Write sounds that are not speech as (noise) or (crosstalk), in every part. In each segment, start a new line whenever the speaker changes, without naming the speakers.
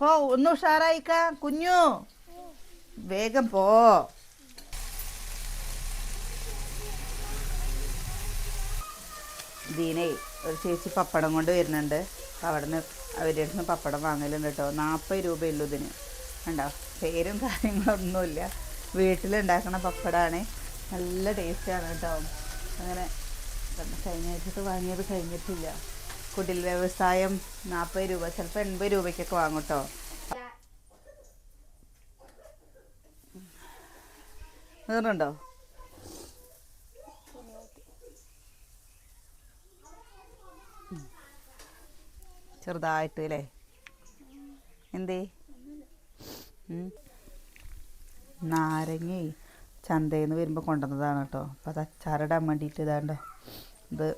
പോ ഒന്ന് ഉഷാറായിക്ക കുഞ്ഞു. വേഗം പോ. ദീനേ ഒരു ചേച്ചി പപ്പടം കൊണ്ട് വരുന്നുണ്ട്. അവിടെ നിന്ന് അവരുടെ അടുത്ത് പപ്പടം വാങ്ങലുണ്ട് കേട്ടോ. നാൽപ്പത് രൂപയുള്ളൂ ഇതിന്. കണ്ടോ? പേരും കാര്യങ്ങളൊന്നുമില്ല. വീട്ടിലുണ്ടാക്കണ പപ്പടമാണ് നല്ല ടേസ്റ്റാണ് കേട്ടോ. അങ്ങനെ കഴിഞ്ഞ ആഴ്ചത്ത് വാങ്ങിയത് കഴിഞ്ഞിട്ടില്ല. കുടിൽ വ്യവസായം നാൽപ്പത് രൂപ ചിലപ്പോൾ എൺപത് രൂപയ്ക്കൊക്കെ വാങ്ങും കേട്ടോ. നീറുണ്ടോ ചെറുതായിട്ട് അല്ലേ എന്തേ? നാരങ്ങി ചന്തയിൽ നിന്ന് വരുമ്പോൾ കൊണ്ടുവന്നതാണ് കേട്ടോ. അപ്പോൾ അത് അച്ചാറിടാൻ വേണ്ടിയിട്ട് ഇതാണ്ടോ ഇത്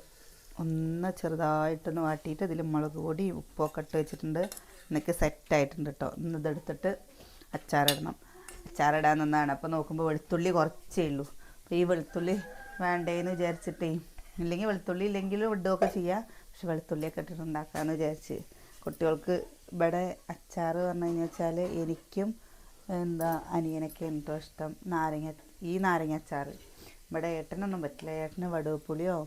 ഒന്ന് ചെറുതായിട്ടൊന്ന് വാട്ടിയിട്ട് ഇതിൽ മുളക് പൊടി ഉപ്പൊക്കെ ഇട്ട് വെച്ചിട്ടുണ്ട്. എന്നൊക്കെ സെറ്റായിട്ടുണ്ട് കേട്ടോ ഇന്ന് ഇതെടുത്തിട്ട് അച്ചാറിടണം. അച്ചാറിടാൻ നിന്നാണ്. അപ്പോൾ നോക്കുമ്പോൾ വെളുത്തുള്ളി കുറച്ചേ ഉള്ളൂ. അപ്പോൾ ഈ വെളുത്തുള്ളി വേണ്ടേന്ന് വിചാരിച്ചിട്ടേ ഇല്ലെങ്കിൽ വെളുത്തുള്ളി ഇല്ലെങ്കിലും ഇടുകയൊക്കെ ചെയ്യാം. പക്ഷെ വെളുത്തുള്ളിയൊക്കെ ഇട്ടിട്ട് ഉണ്ടാക്കാമെന്ന് വിചാരിച്ച്. കുട്ടികൾക്ക് ഇവിടെ അച്ചാർ പറഞ്ഞു കഴിഞ്ഞാൽ വെച്ചാൽ എനിക്കും എന്താ അനിയനൊക്കെ എന്തോ ഇഷ്ടം. നാരങ്ങ ഈ നാരങ്ങ അച്ചാർ ഇവിടെ ഏട്ടനൊന്നും പറ്റില്ല. ഏട്ടന് വടുവപ്പുളിയോ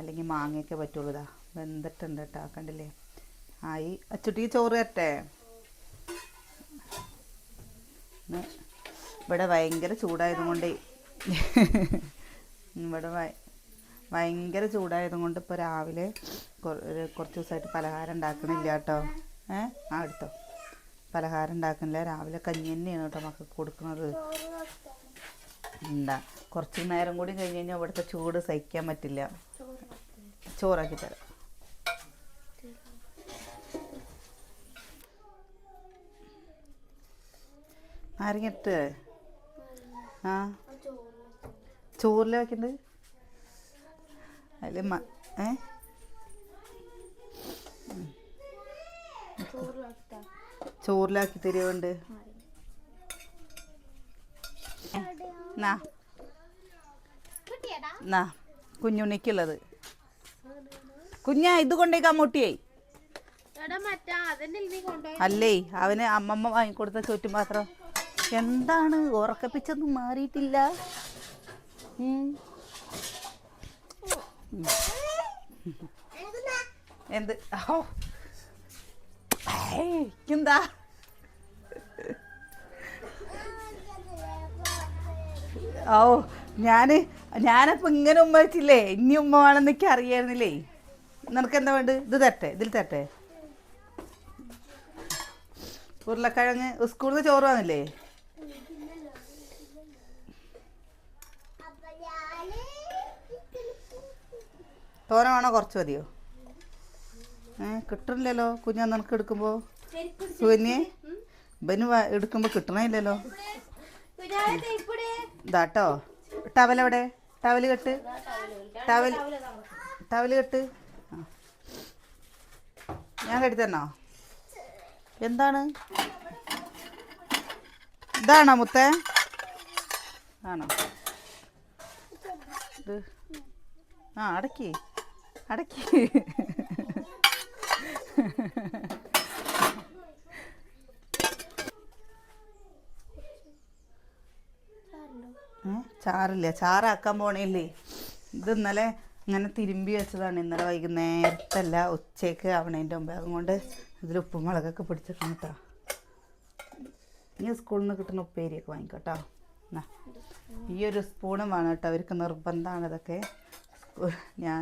അല്ലെങ്കിൽ മാങ്ങയൊക്കെ പറ്റുള്ളൂ. ഇതാ വെന്തിട്ടുണ്ട് കേട്ടോ കണ്ടില്ലേ? ആയി. അച്ചുട്ടി ചോറ് തരട്ടെ? ഇവിടെ ഭയങ്കര ചൂടായതുകൊണ്ട് ഇവിടെ ഭയങ്കര ചൂടായത് കൊണ്ട് (laughs) ഇപ്പോൾ രാവിലെ കുറച്ച് ദിവസമായിട്ട് പലഹാരം ഉണ്ടാക്കണില്ല കേട്ടോ ഏ? ആ എടുത്തോ. പലഹാരം ഉണ്ടാക്കണില്ല. രാവിലെ കഞ്ഞി തന്നെയാണ് കേട്ടോ മക്കൾക്ക് കൊടുക്കുന്നത്. എന്താ കുറച്ച് നേരം കൂടി കഴിഞ്ഞ് കഴിഞ്ഞാൽ ഇവിടുത്തെ ചൂട് സഹിക്കാൻ പറ്റില്ല. ചോറാക്കി തരാം. നാരങ്ങട്ട് ആ. ചോറിൽ വെക്കുന്നത് അതിൽ മ ഏ? ചോറിലാക്കി തരുമുണ്ട് നാ. കുഞ്ഞുണ്ണിക്കുള്ളത്. കുഞ്ഞാ ഇത് കൊണ്ടേക്കാ മുട്ടിയേ അല്ലേ അവന് അമ്മമ്മ വാങ്ങിക്കൊടുത്ത ചുറ്റും ചോറ്റുപാത്രം എന്താണ്? ഉറക്കപ്പിച്ചൊന്നും മാറിയിട്ടില്ല. എന്ത്? ഓ എന്താ ഓ ഞാൻ ഞാനപ്പോ ഇങ്ങനെ ഉമ്മ വെച്ചില്ലേ? ഇനി ഉമ്മ വേണമെന്നൊക്കെ അറിയായിരുന്നില്ലേ നിനക്ക് എന്താ വേണ്ട ഇത് തരട്ടെ ഇതിൽ തരട്ടെ. ഉരുളക്കിഴങ്ങ് സ്കൂളിൽ നിന്ന് ചോറ് വന്നില്ലേ തോന വേണോ കുറച്ച് മതിയോ? ഏ കിട്ടണില്ലല്ലോ. കുഞ്ഞാ നിനക്ക് എടുക്കുമ്പോൾ സുവന്യെ എടുക്കുമ്പോ എടുക്കുമ്പോൾ കിട്ടണില്ലല്ലോ ഇതാട്ടോ ടവലെവിടെ ടവൽ കെട്ട്. ടവൽ ടവൽ കെട്ട്. ഞാൻ കെട്ടി എന്താണ്? ഇതാണോ മുത്തേ? ആണോ? ഇത്. ആ അടക്കി. അടക്കി. ചാറില്ല. ചാറാക്കാൻ പോണേല്ലേ. ഇത് ഇന്നലെ ഇങ്ങനെ തിരുമ്പി വെച്ചതാണ്. ഇന്നലെ വൈകുന്നേരത്തല്ല ഉച്ചയ്ക്ക് ആവണേന്റെ മുമ്പ്. അതുകൊണ്ട് ഇതിൽ ഉപ്പും മുളകൊക്കെ പിടിച്ചിട്ടുണ്ട് കേട്ടോ ഇനി സ്കൂളിൽ നിന്ന് കിട്ടുന്ന ഉപ്പേരിയൊക്കെ വാങ്ങിക്കോട്ടോ എന്നാ ഈ ഒരു സ്പൂണും വേണം കേട്ടോ അവർക്ക് നിർബന്ധമാണ് ഇതൊക്കെ. ഞാൻ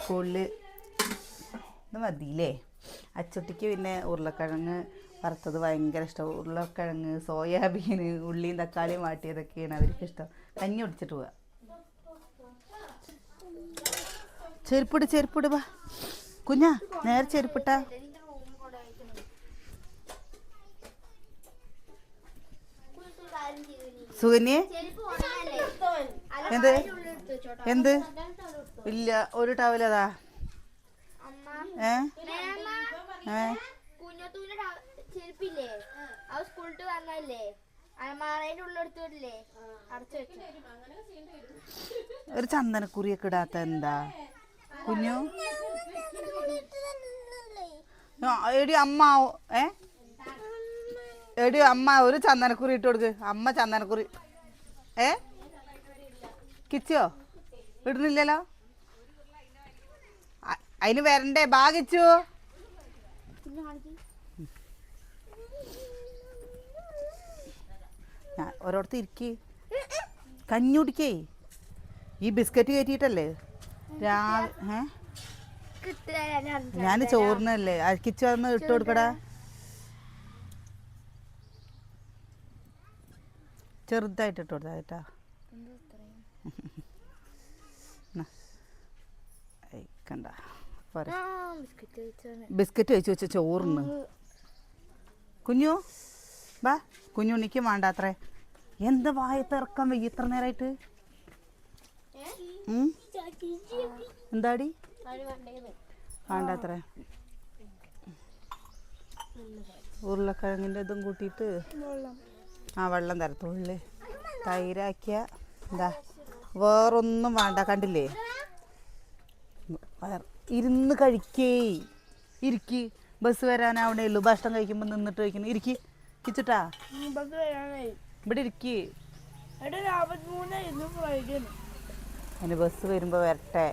സ്കൂളിൽ ഇത് മതിയില്ലേ? അച്ചുട്ടിക്ക് പിന്നെ ഉരുളക്കിഴങ്ങ് വറുത്തത് ഭയങ്കര ഇഷ്ടം. ഉരുളക്കിഴങ്ങ് സോയാബീൻ ഉള്ളിയും തക്കാളിയും വാട്ടിയതൊക്കെയാണ് അവർക്ക് ഇഷ്ടം കഞ്ഞി ഒടിച്ചിട്ട് പോവുക ചെരുപ്പിട് ചെരുപ്പിട് വാ. കുഞ്ഞാ നേരെ ചെരുപ്പിട്ട. സുകന്യെ? എന്ത്? എന്ത്? ഇല്ല ഒരു ടവലതാ ഏ? ഏ?
കുഞ്ഞത്തൂന്റെ ചെരുപ്പില്ലേ? ആ സ്കൂളിട്ട് വന്നല്ലേ
ഒരു ചന്ദനക്കുറിയൊക്കെ ഇടാത്ത എന്താ? കുഞ്ഞു? എടി അമ്മ ഏ? എടി അമ്മ ഒരു ചന്ദനക്കുറി ഇട്ട് കൊടുക്ക്. അമ്മ ചന്ദനക്കുറി. ഏ? കിച്ചോ ഇടുന്നില്ലല്ലോ? അതിന് വരണ്ടേ? ബാഗിച്ചു ഞാൻ ഓരോരുത്തർ ഇരിക്കി. കഞ്ഞി കുടിക്കേ ഈ ബിസ്ക്കറ്റ് കയറ്റിയിട്ടല്ലേ? ഞാൻ ചോറിനല്ലേ? അരിക്കിച്ചു വന്ന് ഇട്ട് കൊടുക്കടാ. ചെറുതായിട്ട് ഇട്ട് കൊടുത്താ കേട്ടാ. കണ്ട.
ബിസ്ക്കറ്റ്
വെച്ച് വെച്ച ചോറിന് കുഞ്ഞു ബാ. കുഞ്ഞുണ്ണിക്ക് വേണ്ട അത്രേ എന്താ വായ തിറക്കാൻ വയ്യ ഇത്ര നേരമായിട്ട്? എന്താടി? വേണ്ടത്ര. ഉരുളക്കിഴങ്ങിന്റെ ഇതും കൂട്ടിയിട്ട് ആ വെള്ളം തരത്തുള്ളു തൈരാക്കിയ എന്താ വേറൊന്നും വേണ്ട. കണ്ടില്ലേ? ഇരുന്ന് കഴിക്കേ. ഇരിക്കി. ബസ് വരാനാവണേ ഉള്ളൂ. ഭക്ഷണം കഴിക്കുമ്പോൾ നിന്നിട്ട് കഴിക്കുന്നു ഇരിക്കി. ഇച്ചിട്ടാ ഇവിടെ ഇരിക്കി. അതിന് ബസ് വരുമ്പോൾ വരട്ടെ.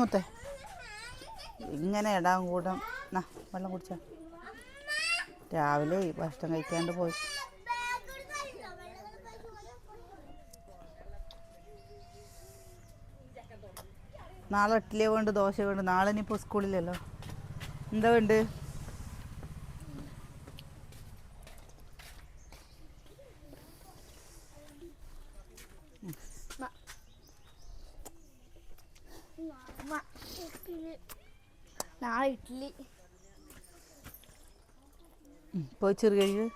മുത്തേ. ഇങ്ങനെ ഇടാൻ കൂടം. നാ വെള്ളം കുടിച്ച. രാവിലെ ഭക്ഷണം കഴിക്കാണ്ട് പോയി. നാളെ ഇഡ്ഡലിയെ വേണ്ട ദോശ വേണ്ട നാളെ ഇനിയിപ്പോൾ സ്കൂളിലല്ലോ എന്താ വേണ്ട
നാളെ ഇഡ്ഡലി
പോയി ചെറുകഴിവ്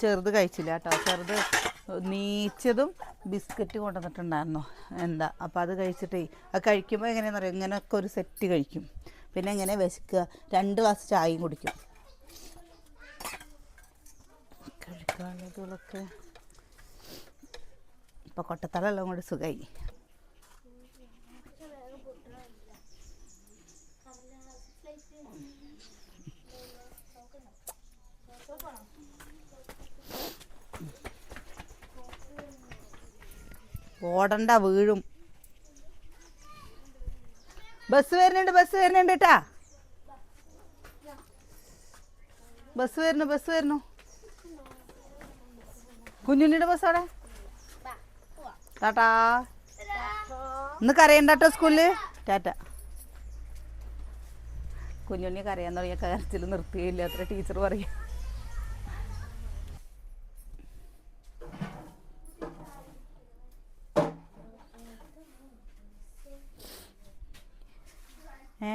ചെറുത് കഴിച്ചില്ല കേട്ടോ. ചെറുത് നീച്ചതും ബിസ്ക്കറ്റ് കൊണ്ടുവന്നിട്ടുണ്ടായിരുന്നു. എന്താ അപ്പോൾ അത് കഴിച്ചിട്ടേ അത് കഴിക്കുമ്പോൾ എങ്ങനെയാണെന്ന് പറയുക ഇങ്ങനെയൊക്കെ ഒരു സെറ്റ് കഴിക്കും. പിന്നെ എങ്ങനെ വിശക്കുക. രണ്ട് ഗ്ലാസ് ചായയും കുടിക്കും. കഴിക്കാനുള്ളതുകളൊക്കെ ഇപ്പോൾ കൊട്ടത്തലെല്ലാം കൂടി സുഖമായി ഓടണ്ട വീഴും. ബസ് വരുന്നുണ്ട് ബസ് വരുന്നുണ്ട് കേട്ടാ ബസ് വരുന്നു ബസ് വരുന്നു. കുഞ്ഞുണ്ണിയുടെ ബസ് അവിടെ ടാട്ടാ ഇന്ന് കരയണ്ടോ സ്കൂളിൽ? ടാറ്റ കുഞ്ഞുണ്ണി കരയാൻ തുടങ്ങിയ കരച്ചിൽ നിർത്തിയില്ല. അത്ര ടീച്ചർ പറയും ഏ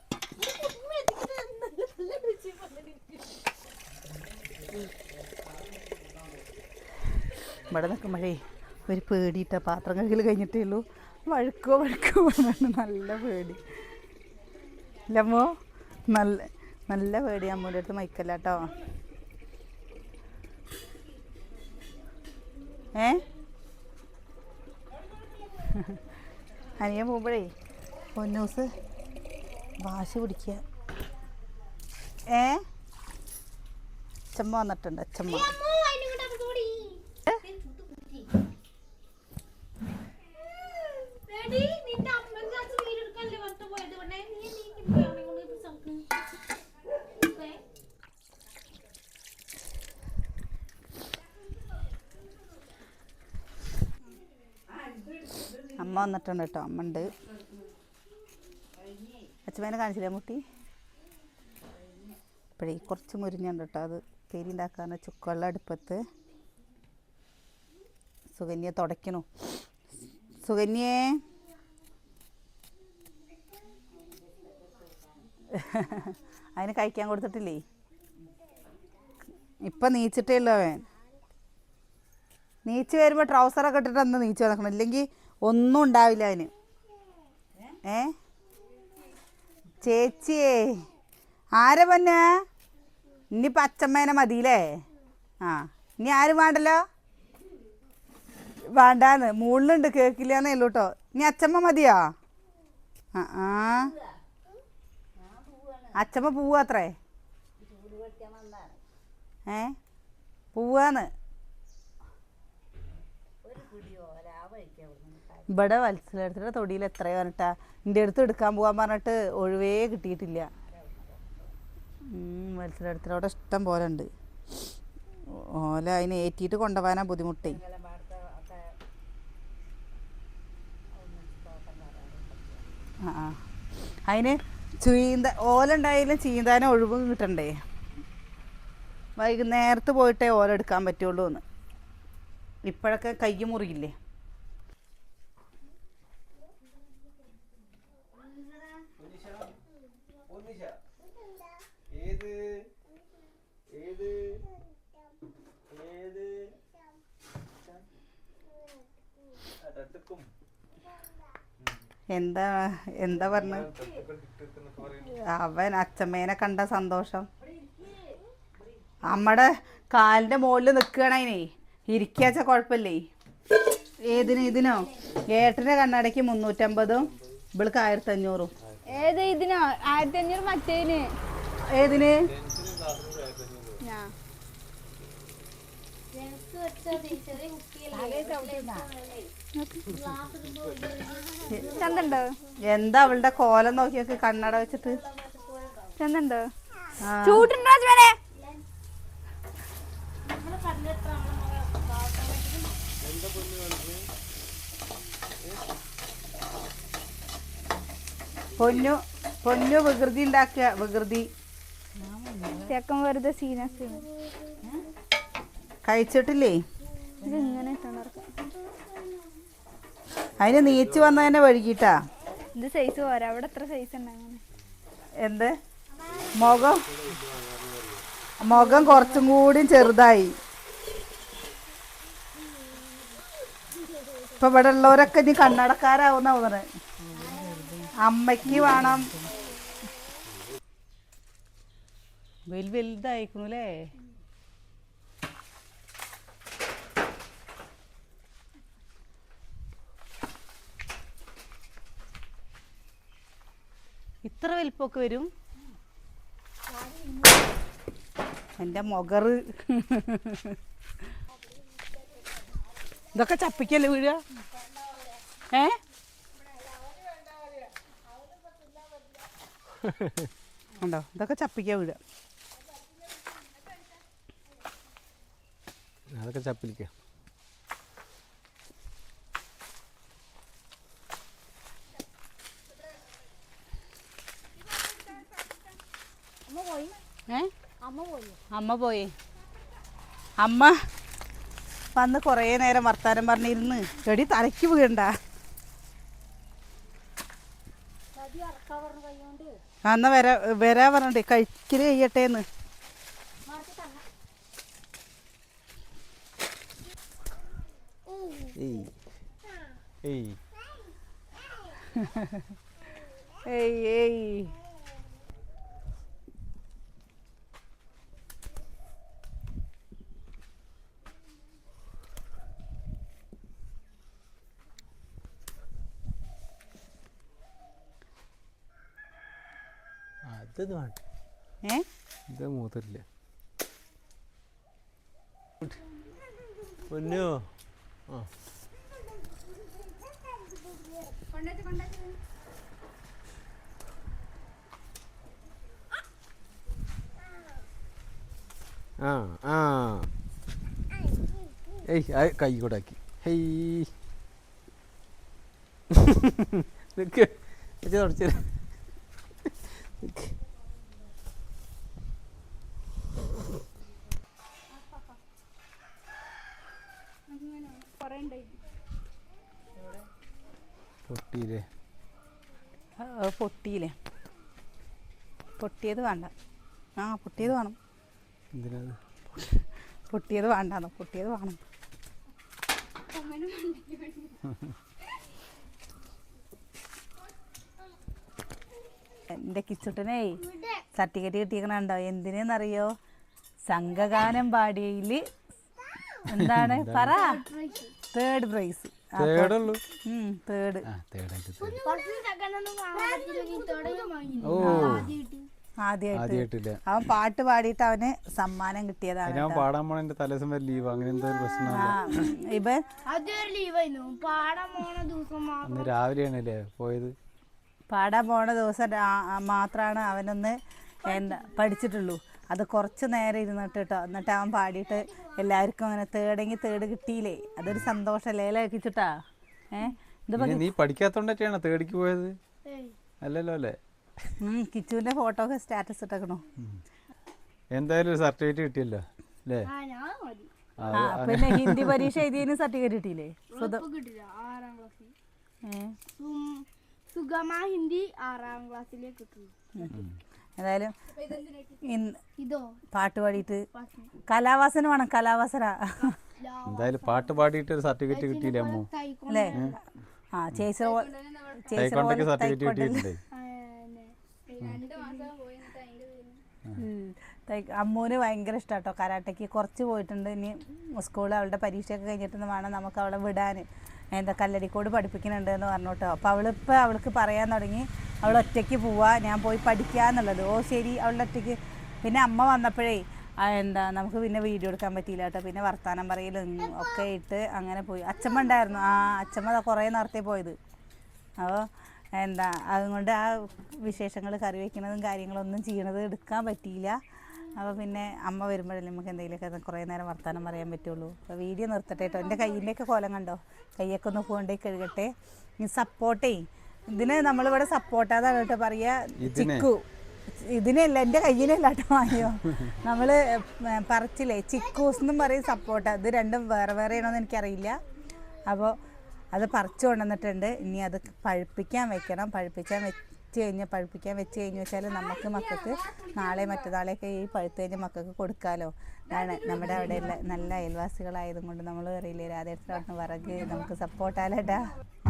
ഇവിടെ നിൽക്കുമ്പോഴേ ഒരു പേടിയിട്ട പാത്രം കഴുകൽ കഴിഞ്ഞിട്ടേ ഉള്ളൂ. വഴുക്കോ വഴുക്കോ പറഞ്ഞു നല്ല പേടി. ഇല്ലമ്മോ നല്ല നല്ല പേടി അമ്മൂന്റെ അടുത്ത് മൈക്കല്ല കേട്ടോ. ഏ? അനിയ പോകുമ്പോഴേ പൊന്നൂസ് വാശി പിടിക്കുക. ഏ? അച്ഛമ്മ വന്നിട്ടുണ്ട്
സംഘം
അമ്മ വന്നിട്ടുണ്ട് കേട്ടോ അമ്മ ഉണ്ട്. അച്ഛമ്മേനെ കാണിച്ചില്ലേ മുട്ടി? ഇപ്പോഴേ കുറച്ച് മുരിഞ്ഞുണ്ട് കേട്ടോ അത്. പേരി ഉണ്ടാക്കാന്ന് ചുക്കുവെള്ളം അടുപ്പത്ത്. സുകന്യ തുടയ്ക്കണു. സുകന്യേ. അതിന് കഴിക്കാൻ കൊടുത്തിട്ടില്ലേ? ഇപ്പം നീച്ചിട്ടേ ഉള്ളൂ അവൻ. നീച്ച് വരുമ്പോൾ ട്രൗസറൊക്കെ ഇട്ടിട്ട് അന്ന് നീച്ച് നടക്കണം. ഇല്ലെങ്കിൽ ഒന്നും ഉണ്ടാവില്ല അവന് ഏ? ചേച്ചിയേ ആരെ പൊന്നെ? ഇനിയിപ്പോൾ അച്ചമ്മേനെ മതിയില്ലേ? ആ ഇനി ആരും വേണ്ടല്ലോ? വേണ്ടാന്ന് മുകളിലുണ്ട് കേക്കില്ലാന്നേ ഉള്ളൂ കേട്ടോ ഇനി അച്ചമ്മ മതിയോ? ആ ആ. അച്ചമ്മ പോവാത്രേ? ഏ? പോവാന്ന്. ഇവിടെ വത്സലത്തിന്റെ തൊടിയിൽ എത്രയോ പറഞ്ഞിട്ടാ? എന്റെ അടുത്ത് എടുക്കാൻ പോകാൻ പറഞ്ഞിട്ട് ഒഴിവേ കിട്ടിയിട്ടില്ല. വത്സലെടുത്തിട്ട് അവിടെ ഇഷ്ടം പോലെ ഉണ്ട്. ഓല അതിനെ ഏറ്റിയിട്ട് കൊണ്ടുപോകാനാ ബുദ്ധിമുട്ടേ. ആ അതിന് ചീന്ത ഓല ഉണ്ടായാലും ചീന്താനും ഒഴിവ് കിട്ടണ്ടേ? വൈകുന്നേരത്ത് പോയിട്ടേ ഓല എടുക്കാൻ പറ്റുള്ളൂ എന്ന് ഇപ്പോഴൊക്കെ കൈ മുറിയില്ലേ?
ഏത്? ഏത്? ഏത്? തട്ടുക്കും.
എന്താ എന്താ പറഞ്ഞ? അവൻ അച്ഛമ്മേനെ കണ്ട സന്തോഷം. അമ്മടെ കാലിന്റെ മുകളിൽ നിക്കണേ ഇരിക്കാച്ച കുഴപ്പമില്ലേ? ഏതിന് ഇതിനോ? ഏട്ടന്റെ കണ്ണടയ്ക്ക് മുന്നൂറ്റമ്പതും ഇവൾക്ക് ആയിരത്തി അഞ്ഞൂറും
ഏത് ഇതിനോ? ആയിരത്തി അഞ്ഞൂറ് മറ്റേതിന്.
ഏതിന്?
ചന്തണ്ടോ?
എന്താ അവളുടെ കോലം നോക്കിയൊക്കെ കണ്ണട വെച്ചിട്ട്?
ചന്തണ്ടോ. ചൂട്ടുണ്ടോ
ഭാഗത്ത്
പൊന്നു പൊന്നു വികൃതി ഉണ്ടാക്കുക വികൃതി.
ചെക്കൻ വെറുതെ സീനസ്
കഴിച്ചിട്ടില്ലേ?
ഇത് ഇങ്ങനെ ഇട്ടോണ്ടിറക്കാം
അതിന് നീച്ച് വന്നതന്നെ വഴുകിട്ടാ
ഇത് സൈസ് പോരാ. അവിടെ എത്ര സൈസ് ഉണ്ട്
എന്ത്? മുഖം? മുഖം കുറച്ചും കൂടി ചെറുതായി. ഇപ്പൊ ഇവിടെ ഉള്ളവരൊക്കെ ഇനി കണ്ണടക്കാരാവുന്ന തോന്നുന്നത്. അമ്മയ്ക്ക് വേണം. വലു വലുതായിരിക്കുന്നു അല്ലേ ഇത്ര വലിപ്പമൊക്കെ വരും? എന്റെ മൊഗറ് ഇതൊക്കെ ചപ്പിക്കല്ലേ വീഴുക ഏ? ഉണ്ടോ? ഇതൊക്കെ ചപ്പിക്കാൻ വീഴുക
അതൊക്കെ ചപ്പിലിക്ക.
അമ്മ പോയി.
അമ്മ പോയി. അമ്മ വന്ന് കുറേ നേരം വർത്താനം പറഞ്ഞിരുന്ന്. എടി തലയ്ക്ക് വീണ്ട. എന്നാ വരാ വരാ പറഞ്ഞിട്ട് കഴിക്കൽ കഴിയട്ടെ എന്ന്
ഏയ് ഏയ്
ഏയ് ഏയ്
അത്
ഏ?
ഇത് മൂത്തില്ല പൊന്നോ? ആ ആ. ഏയ് ആ കൈ കൂടാക്കി ഹെയ്. നിൽക്ക് തുടച്ചു നിക്ക്. പൊട്ടിയില്ലേ?
പൊട്ടിയില്ലേ? പൊട്ടിയത് വേണ്ട. ആ പൊട്ടിയത് വേണം.
എന്തിനത്
പൊട്ടിയത് വേണ്ടാന്ന് പൊട്ടിയത് വേണം. എന്റെ കിച്ചുട്ടനേ സർട്ടിഫിക്കറ്റ് കിട്ടിയിരിക്കണുണ്ടോ? എന്തിനെന്നറിയോ? സംഘഗാനം പാടിയതിൽ എന്താണ്? പറ. തേർഡ് പ്രൈസ് തേർഡ്
ആ തേടായിട്ട് തേട്
ഓ.
ഓ
ആദ്യമായിട്ട് അവൻ പാട്ട് പാടിയിട്ട് അവന് സമ്മാനം കിട്ടിയതാണ്
ഞാൻ അവൻ പാടാൻ പോണ എന്റെ തലേദിവസം വരെ ലീവ് അങ്ങനെ എന്തോ
ആ, ഇവൻ
അന്ന് രാവിലെയാണല്ലേ പോയത്?
പാടാൻ പോണ ദിവസം മാത്രമാണ് അവനൊന്ന് എന്താ പഠിച്ചിട്ടുള്ളൂ. അത് കുറച്ച് നേരം ഇരുന്നിട്ട് കേട്ടോ എന്നിട്ട് അവൻ പാടിയിട്ട് എല്ലാവർക്കും അങ്ങനെ തേടെങ്കിൽ തേട് കിട്ടിയില്ലേ? അതൊരു സന്തോഷമല്ലേ ലേല കിച്ചിട്ടാ? ഏ? ഇത്
പിന്നെ നീ പഠിക്കാത്തോണ്ടൊക്കെയാണോ തേടിക്ക് പോയത്? അല്ലല്ലോ അല്ലേ?
കിച്ചുവിന്റെ ഫോട്ടോ ഒക്കെ സ്റ്റാറ്റസ് ഇട്ടേക്കണോ.
എന്തായാലും ഒരു സർട്ടിഫിക്കറ്റ് കിട്ടിയല്ലോ അല്ലേ?
ആ ഞാൻ മതി.
ആ,
ആ പിന്നെ ഹിന്ദി പരീക്ഷ എഴുതിയതിന് സർട്ടിഫിക്കറ്റ് കിട്ടിയില്ലേ?
സുഗമ ഹിന്ദി ആറാം ക്ലാസ്സിലേക്ക് കിട്ടുള്ളൂ
ഏതായാലും ഇന്ന് പാട്ട് പാടിയിട്ട് കലാവാസന വേണം കലാവാസന.
എന്തായാലും പാട്ട് പാടിയിട്ട് ഒരു സർട്ടിഫിക്കറ്റ് കിട്ടിയില്ലേ അമ്മു?
അല്ലേ? ആ ചേച്ചി
സർട്ടിഫിക്കറ്റ് കിട്ടിയിട്ടുണ്ട്?
അമ്മൂന് ഭയങ്കര ഇഷ്ടാട്ടോ. കരാട്ടയ്ക്ക് കുറച്ച് പോയിട്ടുണ്ട്. ഇനി സ്കൂളിൽ അവളുടെ പരീക്ഷയൊക്കെ കഴിഞ്ഞിട്ട് വേണം നമുക്ക് അവളെ വിടാൻ എന്താ കല്ലടിക്കോട് പഠിപ്പിക്കുന്നുണ്ട് എന്ന് പറഞ്ഞു കേട്ടോ അപ്പോൾ അവളിപ്പോൾ അവൾക്ക് പറയാൻ തുടങ്ങി അവൾ ഒറ്റയ്ക്ക് പോവാ ഞാൻ പോയി പഠിക്കുക എന്നുള്ളത്. ഓ ശരി അവളുടെ ഒറ്റയ്ക്ക്. പിന്നെ അമ്മ വന്നപ്പോഴേ എന്താ നമുക്ക് പിന്നെ വീഡിയോ എടുക്കാൻ പറ്റിയില്ല കേട്ടോ. പിന്നെ വർത്തമാനം പറയലും ഒക്കെ ഇട്ട് അങ്ങനെ പോയി. അച്ഛമ്മ ഉണ്ടായിരുന്നു. ആ അച്ഛമ്മ കുറേ നേരത്തെ പോയത്. അപ്പോൾ എന്താ അതുകൊണ്ട് ആ വിശേഷങ്ങൾ കറി വയ്ക്കുന്നതും കാര്യങ്ങളൊന്നും ചെയ്യണത് എടുക്കാൻ പറ്റിയില്ല. അപ്പോൾ പിന്നെ അമ്മ വരുമ്പോഴല്ലേ നമുക്ക് എന്തെങ്കിലുമൊക്കെ കുറേ നേരം വർത്തമാനം പറയാൻ പറ്റുള്ളൂ. അപ്പോൾ വീഡിയോ നിർത്തട്ടെ കേട്ടോ എന്റെ കയ്യിന്റെയൊക്കെ കോലം കണ്ടോ? കയ്യൊക്കെ ഒന്ന് പോകണ്ടേ കഴുകട്ടെ. ഈ സപ്പോർട്ടേ ഇതിന് നമ്മളിവിടെ സപ്പോർട്ടാതാണ് കേട്ടോ പറയുക ചിക്കു. ഇതിനല്ല എന്റെ കയ്യിലല്ല കേട്ടോ വാങ്ങിയോ നമ്മൾ പറച്ചില്ലേ? ചിക്കൂസ് എന്നും പറയും സപ്പോർട്ട ഇത് രണ്ടും വേറെ വേറെ ആണോന്ന് എനിക്കറിയില്ല. അപ്പോൾ അത് പറിച്ചു കൊണ്ടുവന്നിട്ടുണ്ട് ഇനി അത് പഴുപ്പിക്കാൻ വെക്കണം. പഴുപ്പിക്കാൻ വെച്ച് കഴിഞ്ഞ് പഴുപ്പിക്കാൻ വെച്ച് കഴിഞ്ഞ് വെച്ചാൽ നമുക്ക് മക്കൾക്ക് നാളെ മറ്റന്നാളെയൊക്കെ ഈ പഴുത്ത് കഴിഞ്ഞ് മക്കൾക്ക് കൊടുക്കാമല്ലോ അതാണ് നമ്മുടെ അവിടെ നല്ല അയൽവാസികളായതും കൊണ്ട് നമ്മൾ അറിയില്ലേ രാധേട്ടൻ വിറക് നമുക്ക് സപ്പോർട്ടാലേട്ടാ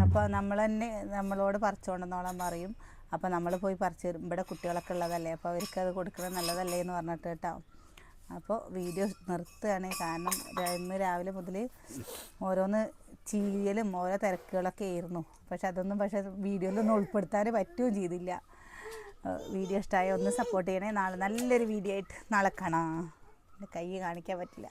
അപ്പോൾ നമ്മൾ തന്നെ നമ്മളോട് പറിച്ചുകൊണ്ടെന്നോളം പറയും. അപ്പോൾ നമ്മൾ പോയി പറിച്ച് തരും. ഇവിടെ കുട്ടികളൊക്കെ ഉള്ളതല്ലേ അപ്പോൾ അവർക്ക് അത് കൊടുക്കുന്നത് നല്ലതല്ലേ എന്ന് പറഞ്ഞിട്ട് കേട്ടോ. അപ്പോൾ വീഡിയോ നിർത്തുകയാണ്. കാരണം ഇന്ന് രാവിലെ മുതൽ ഓരോന്ന് ചീയലും ഓരോ തിരക്കുകളൊക്കെ ആയിരുന്നു. പക്ഷെ അതൊന്നും പക്ഷെ വീഡിയോയിലൊന്നും ഉൾപ്പെടുത്താൻ പറ്റുകയും ചെയ്തില്ല. വീഡിയോ ഇഷ്ടമായ ഒന്ന് സപ്പോർട്ട് ചെയ്യണേ. നാളെ നല്ലൊരു വീഡിയോ ആയിട്ട് നാളെ കാണാം. കൈ കാണിക്കാൻ പറ്റില്ല.